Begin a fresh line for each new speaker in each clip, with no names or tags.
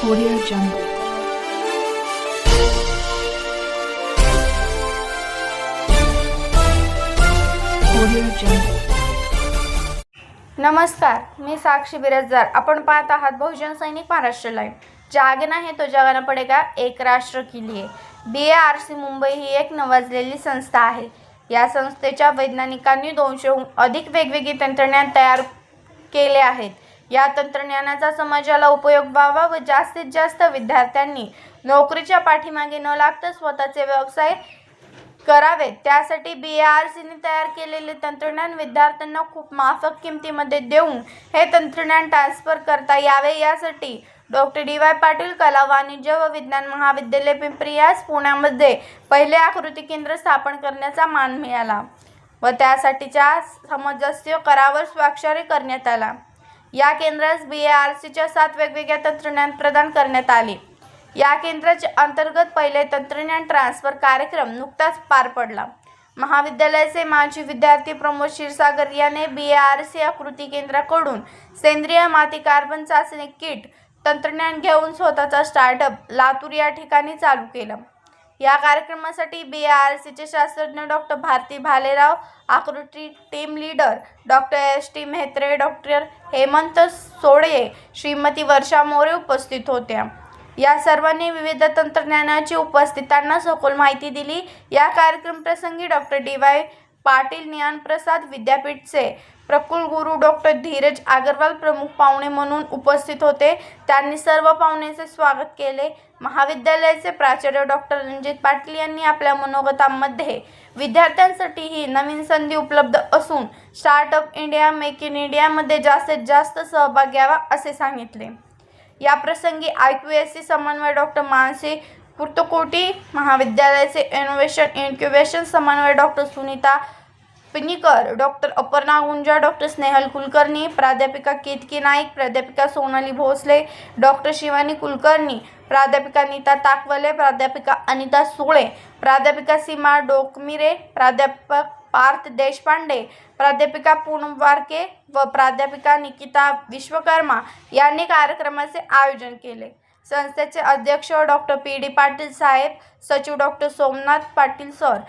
Audio Jungle. Audio Jungle.
नमस्कार मी साक्षी बिरजदार. आपण पाहत आहात बहुजन सैनिक महाराष्ट्र लाईव्ह जागना हे तो जगाना पडेगा एक राष्ट्र के लिए B A R C Mumbai ही एक नवाजलेली संस्था आहे. या संस्थेच्या वैज्ञानिकांनी दोनशेहून अधिक वेगवेगळी तंत्रज्ञान तयार केले आहेत. या तंत्रज्ञानाचा समाजाला उपयोग व्हावा व जास्तीत जास्त विद्यार्थ्यांनी नोकरीच्या पाठीमागे न लागता स्वतःचे व्यवसाय करावेत त्यासाठी बी आर सीने तयार केलेले तंत्रज्ञान विद्यार्थ्यांना खूप माफक किमतीमध्ये देऊन हे तंत्रज्ञान ट्रान्सफर करता यावे. यासाठी डॉक्टर डी वाय पाटील कला वाणिज्य व विज्ञान महाविद्यालय पिंपरी यास पुण्यामध्ये पहिले आकृती केंद्र स्थापन करण्याचा मान मिळाला व त्यासाठीच्या समजस्य करावर स्वाक्षरी करण्यात आला. या केंद्रास बी आर सीच्या सात वेगवेगळ्या तंत्रज्ञान प्रदान करण्यात आले. या केंद्राच्या अंतर्गत पहिले तंत्रज्ञान ट्रान्सफर कार्यक्रम नुकताच पार पडला. महाविद्यालयाचे माजी विद्यार्थी प्रमोद क्षीरसागर याने बी आर सी आकृती केंद्राकडून सेंद्रिय माती कार्बन चाचणी किट तंत्रज्ञान घेऊन स्वतःचा स्टार्टअप लातूर या ठिकाणी चालू केलं. या कार्यक्रमासाठी बी आर सीचे शास्त्रज्ञ doctor Bharati Bhalerao Akruti team leader doctor S T Mhetre doctor Hemant Sodaye Shrimati Varsha More उपस्थित होत्या. या सर्वांनी विविध तंत्रज्ञानाची उपस्थितांना सखोल माहिती दिली. या कार्यक्रम प्रसंगी doctor D Y Patil Dnyanprasad विद्यापीठचे प्रकुल गुरु डॉक्टर धीरज आगरवाल प्रमुख पाहुणे म्हणून उपस्थित होते. त्यांनी सर्व पाहुण्यांचे स्वागत केले. महाविद्यालयाचे प्राचार्य डॉक्टर रणजित पाटील यांनी आपल्या मनोगतांमध्ये विद्यार्थ्यांसाठी ही नवीन संधी उपलब्ध असून स्टार्टअप इंडिया मेक इन इंडियामध्ये जास्तीत जास्त सहभाग घ्यावा असे सांगितले. या प्रसंगी आय क्यू एस सी समन्वय डॉक्टर मानसी कुर्तकोटी महाविद्यालयाचे इनोवेशन इन्क्युबेशन समन्वय doctor Sunita Pinikar doctor Aparna Gunja doctor Snehal Kulkarni, प्राध्यापिका केतकी नाईक, प्राध्यापिका सोनाली भोसले डॉक्टर शिवानी कुलकर्णी, प्राध्यापिका नीता ताकवले, प्राध्यापिका अनिता सुळे, प्राध्यापिका सीमा डोकमिरे, प्राध्यापक पार्थ देशपांडे, प्राध्यापिका पूनम वारके व प्राध्यापिका निकिता विश्वकर्मा यांनी कार्यक्रमाचे आयोजन केले. संस्थेचे अध्यक्ष डॉक्टर पी डी पाटील साहेब सचिव डॉक्टर सोमनाथ पाटील सर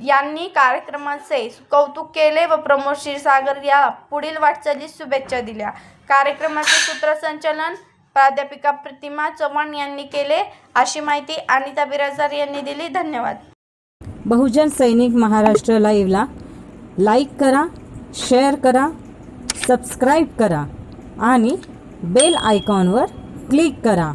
यांनी कार्यक्रमाचे कौतुक केले व प्रमोद क्षीरसागर या पुढील वाटचालीस शुभेच्छा दिल्या. कार्यक्रमाचे सूत्रसंचालन प्राध्यापिका प्रतिमा चव्हाण यांनी केले. अशी माहिती अनिता बिराजदार यांनी दिली. धन्यवाद.
बहुजन सैनिक महाराष्ट्र लाईव्हला लाईक करा शेअर करा सबस्क्राईब करा आणि बेल आयकॉनवर क्लिक करा.